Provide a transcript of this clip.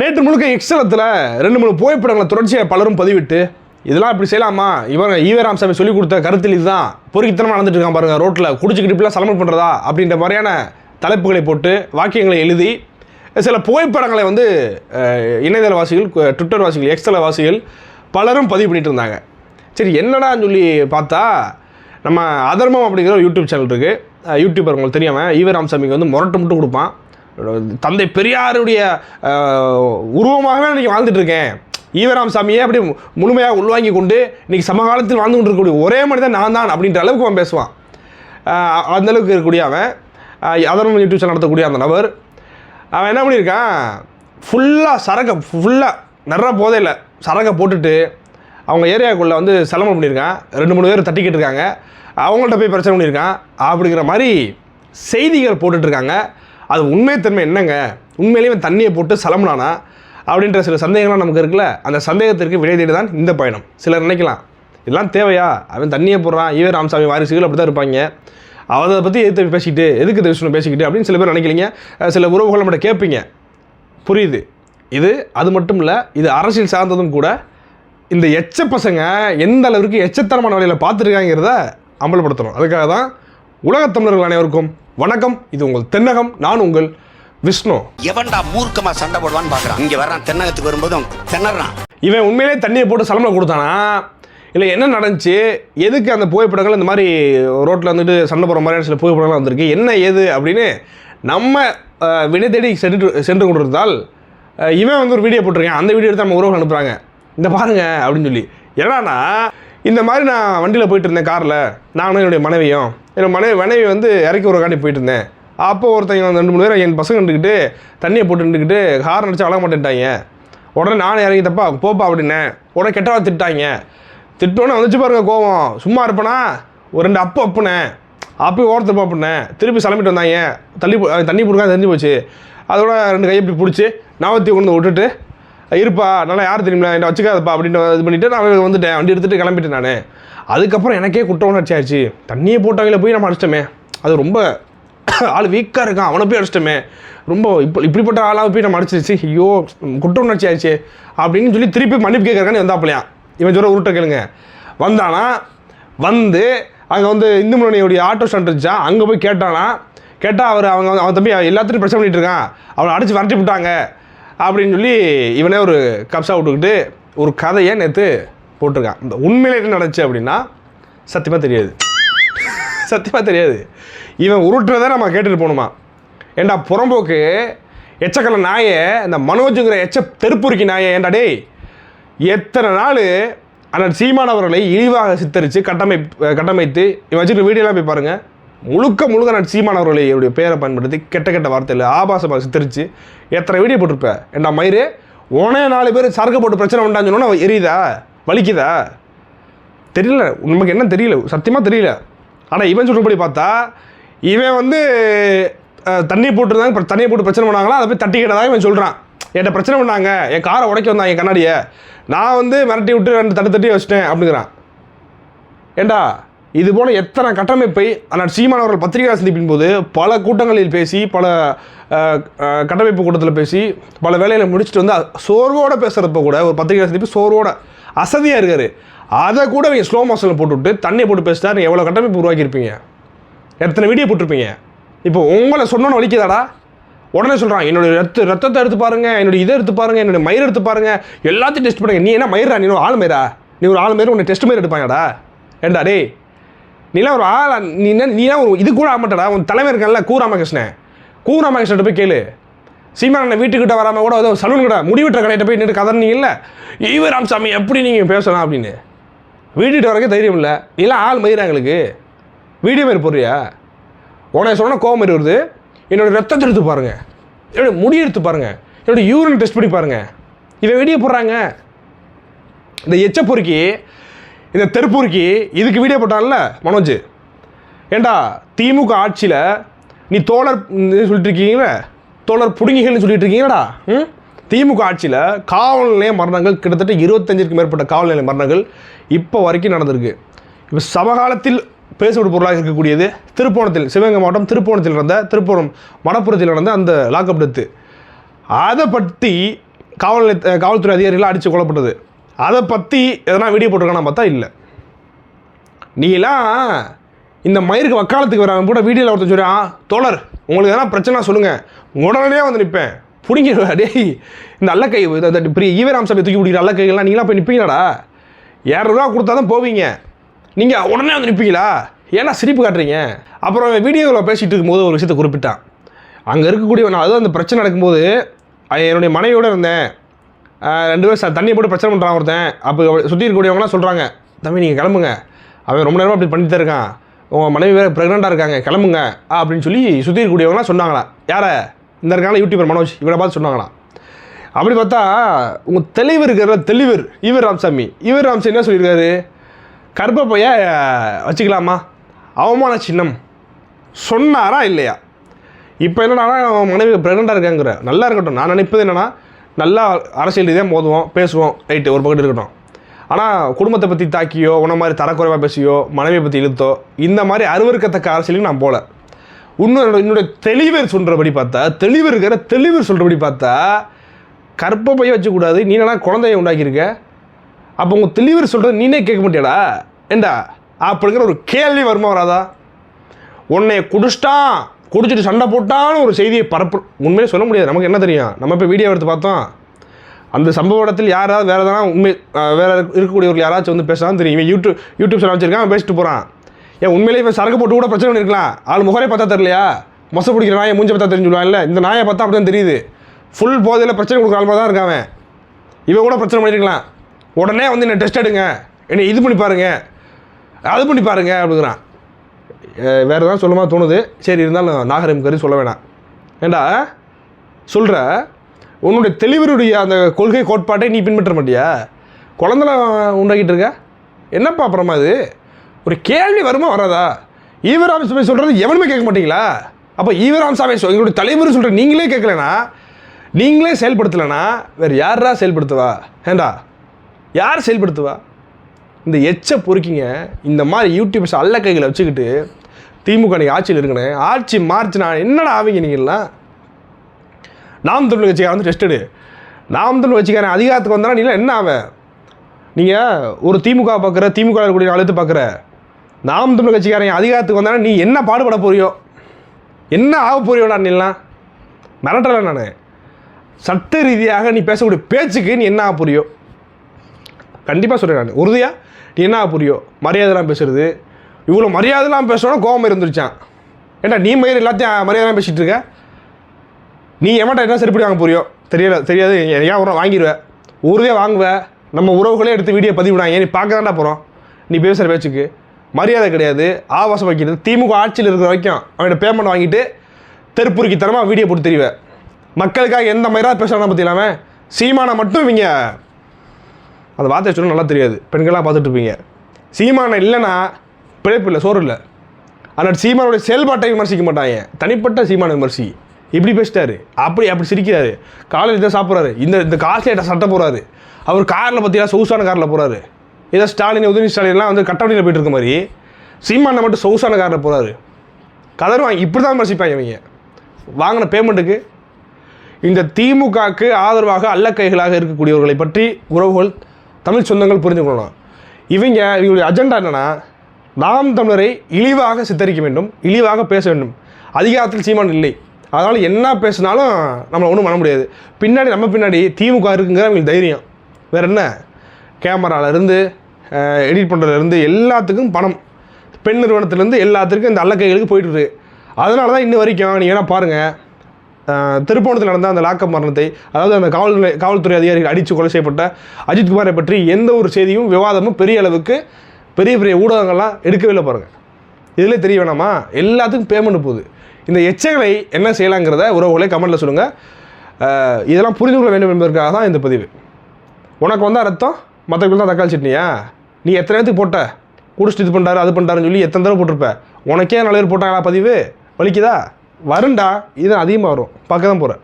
நேற்று முழுக்க எக்ஸலத்தில் ரெண்டு மூணு புகைப்படங்களை தொடர்ச்சியாக பலரும் பதிவிட்டு இதெல்லாம் இப்படி செய்யலாமா? இவங்க ஈவராம் சாமி சொல்லி கொடுத்த கருத்தில் இதுதான். பொறுக்கித்தனமாக நடந்துட்டு இருக்கான் பாருங்க ரோட்டில் குடிச்சுக்கிட்டு இப்படிலாம் சலமல் பண்ணுறதா அப்படின்ற மாதிரியான தலைப்புகளை போட்டு வாக்கியங்களை எழுதி சில புகைப்படங்களை வந்து இணையதள வாசிகள் ட்விட்டர் வாசிகள் எக்ஸ்தல வாசிகள் பலரும் பதிவு பண்ணிட்டு இருந்தாங்க. சரி என்னடான்னு சொல்லி பார்த்தா நம்ம அதர்மம் அப்படிங்கிற ஒரு யூடியூப் சேனல் இருக்குது யூடியூபர் உங்களுக்கு தெரியாமல் ஈவராம் சாமிக்கு வந்து முரட்டு மட்டும் கொடுப்பான். தந்தை பெரியாருடைய உருவமாகவே இன்றைக்கி வாழ்ந்துட்டு இருக்கேன். ஈவராம் சாமியை அப்படி முழுமையாக உள்வாங்கி கொண்டு இன்றைக்கி சமகாலத்தில் வாழ்ந்து கொண்டு இருக்கக்கூடிய ஒரே மனிதன் நான் தான் அப்படின்ற அளவுக்கு அவன் பேசுவான். அந்தளவுக்கு அந்த அளவுக்கு இருக்கக்கூடிய அவன். அஹ், யூடியூப் சேனல் நடத்தக்கூடிய அந்த நபர். அவன் என்ன பண்ணியிருக்கான்? ஃபுல்லாக சரக்கை ஃபுல்லாக நிறைய போதையில் சரக்கை போட்டுட்டு அவங்க ஏரியாக்குள்ளே வந்து செலவு பண்ணியிருக்கான். ரெண்டு மூணு பேர் தட்டிக்கிட்டு இருக்காங்க. அவங்கள்ட்ட போய் பிரச்சனை பண்ணியிருக்கான். அப்படிங்கிற மாதிரி செய்திகள் போட்டுட்ருக்காங்க அது உண்மைத்தன்மை என்னங்க? உண்மையிலேயே இவன் தண்ணியை போட்டு சலம்னானா அப்படின்ற சில சந்தேகம்லாம் நமக்கு இருக்குல்ல? அந்த சந்தேகத்திற்கு விடை தேடி தான் இந்த பயணம். சிலர் நினைக்கலாம் இதெல்லாம் தேவையா? அவன் தண்ணியை போடுறான் ஈவே ராமசாமி வாரிசுகள் அப்படி தான் இருப்பாங்க அதை பற்றி எதிர்த்து பேசிக்கிட்டு எதுக்கு இந்த விஷயம் பேசிக்கிட்டு அப்படின்னு சில பேர் நினைக்கிறீங்க சில உறவுகள் நம்மகிட்ட கேட்பீங்க. புரியுது. இது அது மட்டும் இல்லை இது அரசியல் சார்ந்ததும் கூட இந்த எச்ச பசங்க எந்த அளவிற்கு எச்சத்தனமான வழியில் பார்த்துருக்காங்கிறத அமல்படுத்தணும் அதுக்காக தான் உலகத் தமிழர்கள் அனைவருக்கும் வணக்கம் இது உங்கள் தென்னகம் நான் உங்கள் விஷ்ணு. எவன்டா மூர்க்கமா சண்டை போடுவான்னு பாக்குறான்? இங்க வர்றான் தென்னகத்துக்கு வரும்போதும் திணறான். இவன் உண்மையிலே தண்ணியை போட்டு சலமலை கொடுத்தானா? இல்லை என்ன நடந்துச்சு? எதுக்கு அந்த புகைப்படங்கள் இந்த மாதிரி ரோட்டில் வந்துட்டு சண்டை போகிற மாதிரியான சில புகைப்படங்கள் வந்திருக்கு? என்ன ஏது அப்படின்னு நம்ம வினை தேடி சென்று சென்று கொண்டிருந்தால் இவன் வந்து ஒரு வீடியோ போட்டிருக்கேன். அந்த வீடியோ எடுத்து நம்ம உறவுகள் அனுப்புகிறாங்க இந்த பாருங்க அப்படின்னு சொல்லி. என்னன்னா இந்த மாதிரி நான் வண்டியில் போயிட்டு இருந்தேன் காரில். நானும் என்னுடைய மனைவியும். என்னோட மனைவி மனைவி வந்து இறக்கி ஒரு காண்டி போயிட்டு இருந்தேன். அப்போ ஒருத்தங்க வந்து ரெண்டு மூணு பேர் என் பசங்க நின்றுக்கிட்டு தண்ணியை போட்டு நின்றுக்கிட்டு ஹார் அடிச்சு அழக மாட்டேன்ட்டாங்க. உடனே நானும் இறங்கி தப்பா போப்பா அப்படின்னேன் உடனே கெட்டவா திட்டாங்க. திட்டோன்னே வந்துச்சு பாருங்க கோவம். சும்மா இருப்பேனா? ஒரு ரெண்டு அப்போ அப்புனேன் அப்போ ஓரத்தில் அப்படின்னேன் திருப்பி கிளம்பிட்டு வந்தாங்க. தள்ளி தண்ணி பிடிக்காது தெரிஞ்சு போச்சு. அதோட ரெண்டு கையை இப்படி பிடிச்சி நவத்தி கொண்டு விட்டுட்டு இருப்பா நல்லா யார் தெரியுமா என்ன வச்சுக்காதப்பா அப்படின்னு இது பண்ணிவிட்டு நான் வந்துட்டேன் வண்டி எடுத்துகிட்டு கிளம்பிட்டேன் நான். அதுக்கப்புறம் எனக்கே குற்ற உணர்ச்சி ஆச்சு தண்ணியை போட்டவங்கள போய் நம்ம அடிச்சிட்டோமே. அது ரொம்ப ஆள் வீக்காக இருக்கான் அவனை போய் அடிச்சிட்டோமே. ரொம்ப இப்போ இப்படிப்பட்ட ஆளாக போய் நம்ம அடிச்சிருச்சு. ஐயோ குற்ற உணர்ச்சி ஆச்சு அப்படின்னு சொல்லி திருப்பி மன்னிப்பு கேட்கறக்கானே வந்தாப்பிலையா? இவன் சொல்கிற உருட்ட கேளுங்க. வந்தானா? வந்து அங்கே வந்து இந்து முன்னணியுடைய ஆட்டோ ஸ்டாண்ட் இருந்துச்சா? அங்கே போய் கேட்டானா? கேட்டால் அவர் அவங்க அவன் தம்பி எல்லாத்தையும் பிரச்சனை பண்ணிட்டு இருக்கான். அவனை அடித்து விரட்டி விட்டாங்க. அப்படின்னு சொல்லி இவனே ஒரு கப்ஸா விட்டுக்கிட்டு ஒரு கதையை நேற்று போட்டிருக்கான். இந்த உண்மையில என்ன நடந்துச்சு அப்படின்னா சத்தியமாக தெரியாது. சத்தியமாக தெரியாது. இவன் உருட்டுறதை நம்ம கேட்டுட்டு போகணுமா? ஏண்டா புறம்போக்கு எச்சக்கல நாயை இந்த மனோஜுங்கிற எச்ச தெருப்புருக்கி நாயை ஏண்டா டேய் எத்தனை நாள் அண்ணன் சீமானவர்களை இழிவாக சித்தரித்து கட்டமை கட்டமைத்து இவன் வச்சுட்டு வீடியோலாம் போய் பாருங்கள் முழுக்க முழுக்க நான் சீமான் அவர்களை என்னுடைய பேரை பயன்படுத்தி கெட்ட கெட்ட வார்த்தையில் ஆபாசமாக சித்தரித்து எத்தனை வீடியோ போட்டிருப்பேன் ஏண்டா மயிறு? உனே நாலு பேர் சரக்கு போட்டு பிரச்சனை உண்டான்னு சொன்னா எரியுதா? வலிக்குதா? தெரியல. நமக்கு என்ன தெரியல? சத்தியமாக தெரியல. ஆனால் இவன் சொல்கிறபடி பார்த்தா இவன் வந்து தண்ணி போட்டுருந்தாங்க தண்ணியை போட்டு பிரச்சனை பண்ணாங்களா? அதை போய் தட்டிக்கிட்டதா இவன் சொல்கிறான் என்கிட்ட பிரச்சனை பண்ணாங்க. என் காரை உடைக்க வந்தாங்க என் கண்ணாடியை. நான் வந்து மிரட்டி விட்டு ரெண்டு தட்டு தட்டி வச்சிட்டேன் அப்படிங்கிறான். ஏண்டா? இது போல எத்தனை கட்டமைப்பை ஆனால் சீமான் அவர்கள் பத்திரிகை சந்திப்பின் போது பல கூட்டங்களில் பேசி பல கட்டமைப்பு கூட்டத்தில் பேசி பல வேலைகளை முடிச்சுட்டு வந்து சோர்வோட பேசுகிறப்ப கூட ஒரு பத்திரிகை சந்திப்பு சோர்வோட அசதியாக இருக்காரு. அதை கூட நீங்கள் ஸ்லோ மோஷனில் போட்டுவிட்டு தண்ணியை போட்டு பேசிட்டா நீங்கள் எவ்வளோ கட்டமைப்பு உருவாக்கியிருப்பீங்க? எத்தனை வீடியோ போட்டிருப்பீங்க? இப்போ உங்களை சொன்னோன்னு வலிக்குதாடா? உடனே சொல்கிறான் என்னுடைய ரத்த ரத்தத்தை எடுத்து பாருங்க என்னுடைய இதை எடுத்து பாருங்க என்னுடைய மயிர் எடுத்து பாருங்க எல்லாத்தையும் டெஸ்ட் பண்ணுங்க. நீ என்ன மயிரா நீ ஒரு ஆள் மயிரா நீ ஒரு ஆள் மயிர் உன்னை டெஸ்ட் மயிர் எடுப்பாங்கடா. ஏண்டா டேய் நீலாம் ஒரு ஆள் நீ என்ன நீலாம் ஒரு இது கூட ஆக மாட்டடா உன் தலைமை இருக்கான்ல கூ ராமகிருஷ்ணன் கூ ராமகிருஷ்ணன் போய் கேளு. சீமான வீட்டுக்கிட்ட வராமல் கூட ஏதோ சலூன் கடை முடிவிட்ட கடையிட்ட போய் நின்று கதறினீங்கல்ல ஈவ ராமசாமி எப்படி நீங்கள் பேசலாம் அப்படின்னு. வீட்டுக்கிட்ட வரக்கே தைரியம் இல்லை. நீலாம் ஆள் மயிரா எங்களுக்கு. வீடியோ மாரி போடுறியா? உனக்கு சொன்ன கோவம் மாரி வருது. என்னோட ரத்தத்தை எடுத்து பாருங்கள் என்னோட முடி எடுத்து பாருங்க. என்னோடய யூரின் டெஸ்ட் பண்ணி பாருங்கள் இவன் வீடியோ போடுறாங்க. இந்த எச்ச பொறுக்கி இந்த தெருப்பொறுக்கி இதுக்கு வீடியோ போட்டான்ல மனோஜ். ஏண்டா திமுக ஆட்சியில் நீ தோழர் சொல்லிட்டு இருக்கீங்களே தோழர் புடுங்கிகள்னு சொல்லிட்டு இருக்கீங்களா ம்? திமுக ஆட்சியில் காவல் நிலைய மரணங்கள் கிட்டத்தட்ட இருபத்தஞ்சிற்கு மேற்பட்ட காவல் நிலைய மரணங்கள் இப்போ வரைக்கும் நடந்திருக்கு. இப்போ சமகாலத்தில் பேசப்படும் பொருளாக இருக்கக்கூடியது திருப்போணத்தில் சிவகங்கை மாவட்டம் திருப்போணத்தில் நடந்த திருப்போணம் மணப்புறத்தில் நடந்த அந்த லாக்அப் டெத்து அதை பற்றி காவல் காவல்துறை அதிகாரிகளாக அடித்து கொல்லப்பட்டது. அதை பற்றி எதனா வீடியோ போட்டிருக்கானா பார்த்தா இல்லை. நீலாம் இந்த மயிருக்கு வக்காலத்துக்கு வர கூட வீடியோவில் ஒருத்தர் சொல்கிறான் தோழர் உங்களுக்கு எதனா பிரச்சனை சொல்லுங்கள் உடனே வந்து நிற்பேன் பிடிங்கிடுவா டேய் இந்த அல்லக்கை இந்த- பெரிய ஈவராம் சபை தூக்கி பிடிக்கிற அல்லக்கைகள்லாம் நீங்களாம் போய் நிற்பீங்களாடா இரநூறுவா கொடுத்தா தான் போவீங்க. நீங்கள் உடனே வந்து நிற்பீங்களா ஏன்னா சிரிப்பு காட்டுறீங்க? அப்புறம் வீடியோவில் பேசிகிட்டு இருக்கும்போது ஒரு விஷயத்தை குறிப்பிட்டான். அங்கே இருக்கக்கூடிய நான் அதுவும் அந்த பிரச்சனை நடக்கும்போது என்னுடைய மனைவியோட இருந்தேன். ரெண்டு பேரும் தண்ணியை போட்டு பிரச்சனை பண்ணுறான் ஒருத்தன். அப்போ சுற்றி இருக்கக்கூடியவங்களாம் சொல்கிறாங்க தம்பி நீங்கள் கிளம்புங்க. அவன் ரொம்ப நேரமாக அப்படி பண்ணிட்டு தான் இருக்கான். உங்கள் மனைவி வேறு ப்ரெக்னெண்ட்டாக இருக்காங்க கிளம்புங்க. அப்படின்னு சொல்லி சுற்றி இருக்கக்கூடியவங்களாம் சொன்னாங்களா யாரை? இந்த இருக்காங்க யூடியூபர் மனோஜ். இவரை பார்த்து சொன்னாங்களா அப்படி பார்த்தா உங்கள் தெளிவு இருக்கிற தெளிவர் ஈவர் ராமசாமி. ஈவர் ராமசாமி என்ன சொல்லியிருக்காரு? கர்ப்பப்பைய வச்சுக்கலாமா? அவமான சின்னம். சொன்னாரா இல்லையா? இப்போ என்னன்னா மனைவி ப்ரெக்னெண்ட்டாக இருக்காங்கிற நல்லா இருக்கட்டும். நான் நினைப்பது என்னென்னா நல்லா அரசியல் ரீதியாக மோதுவோம் பேசுவோம் ரைட்டு ஒரு பக்கத்து இருக்கட்டும். ஆனால் குடும்பத்தை பற்றி தாக்கியோ உன மாதிரி தரக்குறைவாக பேசியோ மனைவியை பற்றி இழுத்தோ இந்த மாதிரி அருவருக்கத்தக்க அரசியலுக்கு நான் போகல இன்னொரு என்னுடைய தெளிவர் சொல்கிறபடி பார்த்தா தெளிவர் இருக்கிற தெளிவர் சொல்கிறபடி பார்த்தா கற்பப்பையை வச்சுக்கூடாது நீ என்ன குழந்தைய உண்டாக்கியிருக்க? அப்போ உங்கள் தெளிவர் சொல்கிறது நீனே கேட்க மாட்டியாடா? ஏண்டா? அப்படிங்கிற ஒரு கேள்வி வருமா வராதா? உன்னைய குடிச்சிட்டான். குடிச்சிட்டு சண்டை போட்டான்னு ஒரு செய்தியை பரப்பு உண்மையிலே சொல்ல முடியாது. நமக்கு என்ன தெரியும்? நம்ம இப்போ வீடியோ எடுத்து பார்த்தோம். அந்த சம்பவ இடத்தில் யாராவது வேறு எதனா உண்மை வேறு இருக்கக்கூடியவர்கள் யாராச்சும் வந்து பேசலாம் தெரியும். இவன் யூடியூப் யூடியூப் சேனல் வச்சிருக்கான் பேசிட்டு போகிறான் ஏன் உண்மையிலேயே இவன் சரக்கு போட்டு கூட பிரச்சனை பண்ணிருக்கலாம். ஆள் முகரே பார்த்தா தெரியலையா? மொச பிடிக்கிற நாயை மூஞ்ச பார்த்தா இல்லை இந்த நாயை பார்த்தா அப்படி தான் தெரியுது. ஃபுல் போதையில் பிரச்சனை கொடுக்குற ஆள் தான் இருக்கான் அவன். இவன் கூட பிரச்சனை பண்ணியிருக்கலாம் உடனே வந்து என்ன டெஸ்ட் எடுங்க. என்னை இது பண்ணி பாருங்கள் அது பண்ணி பாருங்கள் அப்படிங்கிறான். வேறு ஏதாவது சொல்லுமா தோணுது? சரி இருந்தாலும் நாகரிகம் கருதி சொல்ல வேணாம். ஏண்டா? சொல்கிற உன்னுடைய தெளிவருடைய அந்த கொள்கை கோட்பாட்டை நீ பின்பற்ற மாட்டியா? குழந்தைல உண்டாக்கிட்டு இருக்க? என்னப்பா அப்புறமா அது ஒரு கேள்வி வருமா வராதா? ஈவராம் சாமி சொல்கிறது எவனுமே கேட்க மாட்டீங்களா? அப்போ ஈவராம் சாமி சொல் எங்களுடைய தலைவர் சொல்கிற நீங்களே கேட்கலனா? நீங்களே செயல்படுத்தலைனா? வேறு யாரா செயல்படுத்துவா? ஏண்டா? யார் செயல்படுத்துவா? இந்த எச்சை பொறுக்கிங்க இந்த மாதிரி யூடியூப்ஸ் அல்ல கைகளை வச்சுக்கிட்டு திமுக நீங்க ஆட்சியில் இருக்கணும் ஆட்சி மார்ச்னா என்னடா ஆவீங்க நீங்கள்லாம் நாம் தமிழ் கட்சிக்காரன் வந்து டெஸ்டடு நாம் தமிழ் கட்சிக்காரன் அதிகாரத்துக்கு வந்தால் நீலாம் என்ன ஆவ? நீங்கள் ஒரு திமுக பார்க்குற திமுக கூடிய அழுத்து பார்க்குற நாம் தமிழ் கட்சிக்காரன் அதிகாரத்துக்கு வந்தாலும் நீ என்ன பாடுபட போறியோ? என்ன ஆக போறியோடா நீலாம் மிரட்டலை நான். சட்ட ரீதியாக நீ பேசக்கூடிய பேச்சுக்கு நீ என்ன ஆக புரியோ கண்டிப்பாக சொல்கிறேன் நான். உறுதியாக நீ என்ன புரியோ மரியாதைலாம் பேசுறது இவ்வளோ மரியாதைலாம் பேசணும் கோபம் இருந்துருச்சான். ஏண்டா நீ மயிர் எல்லாத்தையும் மரியாதைலாம் பேசிகிட்டு இருக்க? நீ எமட்டா என்ன சரிப்படி வாங்க புரியோ தெரியல தெரியாது. ஏன் உரம் வாங்கிடுவேன் ஊரே வாங்குவேன் நம்ம உறவுகளே எடுத்து வீடியோ பதிவிடாங்க ஏன் நீ பார்க்க தான்டா போகிறோம் நீ பேசுகிற பேச்சுக்கு. மரியாதை கிடையாது. ஆபாசம் வைக்கிறது. திமுக ஆட்சியில் இருக்கிற வரைக்கும் அவன்கிட்ட பேமெண்ட் வாங்கிட்டு தெருப்புருக்கி தரமாக வீடியோ போட்டு தெரிவேன் மக்களுக்காக எந்த மயிராக பேசுகிறான் பற்றி இல்லாமல் சீமானை மட்டும் இவங்க அந்த வார்த்தையை சொன்னால் நல்லா தெரியாது. பெண்கள்லாம் பார்த்துட்டு இருப்பீங்க. சீமானம் இல்லைன்னா பிழைப்பு இல்லை சோறு இல்லை. ஆனால் சீமானுடைய செயல்பாட்டை விமர்சிக்க மாட்டாங்க. தனிப்பட்ட சீமான விமர்சி. இப்படி பேசிட்டாரு. அப்படி அப்படி சிரிக்கிறாரு. காலையில் இதை சாப்பிட்றாரு. இந்த இந்த காஸ்ட்லியாக சட்டை போகிறாரு அவர் காரில் பார்த்தீங்கன்னா சொகுசான காரில் போகிறாரு ஏதோ ஸ்டாலின் உதவி ஸ்டாலின்லாம் வந்து கட்டவணியில் போயிட்டு இருக்க மாதிரி சீமானை மட்டும் சொகுசான காரில் போகிறாரு கதறுவாங்க இப்படி தான் விமர்சிப்பாங்க இவங்க. வாங்கின பேமெண்ட்டுக்கு இந்த திமுகக்கு ஆதரவாக அல்லக்கைகளாக இருக்கக்கூடியவர்களை பற்றி உறவுகள் தமிழ் சொந்தங்கள் புரிஞ்சுக்கொள்ளணும் இவங்க இவங்களுடைய அஜெண்டா என்னென்னா நாம் தமிழரை இழிவாக சித்தரிக்க வேண்டும் இழிவாக பேச வேண்டும். அதிகாரத்தில் சீமான் இல்லை. அதனால் என்ன பேசினாலும் நம்மளை ஒன்றும் பண்ண முடியாது. பின்னாடி நம்ம பின்னாடி திமுக இருக்குங்கிற அவங்களுக்கு தைரியம். வேறு என்ன? கேமராவிலேருந்து எடிட் பண்ணுறதுலேருந்து எல்லாத்துக்கும் பணம். பெண் நிறுவனத்துலேருந்து எல்லாத்துக்கும் இந்த அல்லக்கைகளுக்கு போயிட்டு அதனால தான் இன்ன வரைக்கும் நீங்கள் வேணால் பாருங்கள் திருப்போணத்தில் நடந்த அந்த லாக்கப் மரணத்தை அதாவது அந்த காவல் காவல்துறை அதிகாரிகள் அடித்து கொலை செய்யப்பட்ட அஜித்குமாரை பற்றி எந்த ஒரு செய்தியும் விவாதமும் பெரிய அளவுக்கு பெரிய பெரிய ஊடகங்கள்லாம் எடுக்கவே இல்லை பாருங்கள் இதில் தெரிய வேணாமா? எல்லாத்துக்கும் பேமெண்ட் போகுது. இந்த எச்சங்களை என்ன செய்யலாங்கிறத உறவுகளை கமெண்ட்டில் சொல்லுங்கள் இதெல்லாம் புரிந்து கொள்ள வேண்டும் என்பதற்காக தான் இந்த பதிவு. உனக்கு வந்தால் ரத்தம் மற்றவங்களுக்கு தான் தக்காளி சட்னியா? நீ எத்தனை நேரத்துக்கு போட்ட? குடிச்சிட்டு இது பண்ணுறாரு அது பண்ணுறாருன்னு சொல்லி எத்தனை தடவை போட்டிருப்ப? உனக்கே நல்ல பேர் போட்டாங்களா பதிவு? வலிக்குதா? வருண்டா இது அதிகமாக வரும். பார்க்க தான் போகிறேன்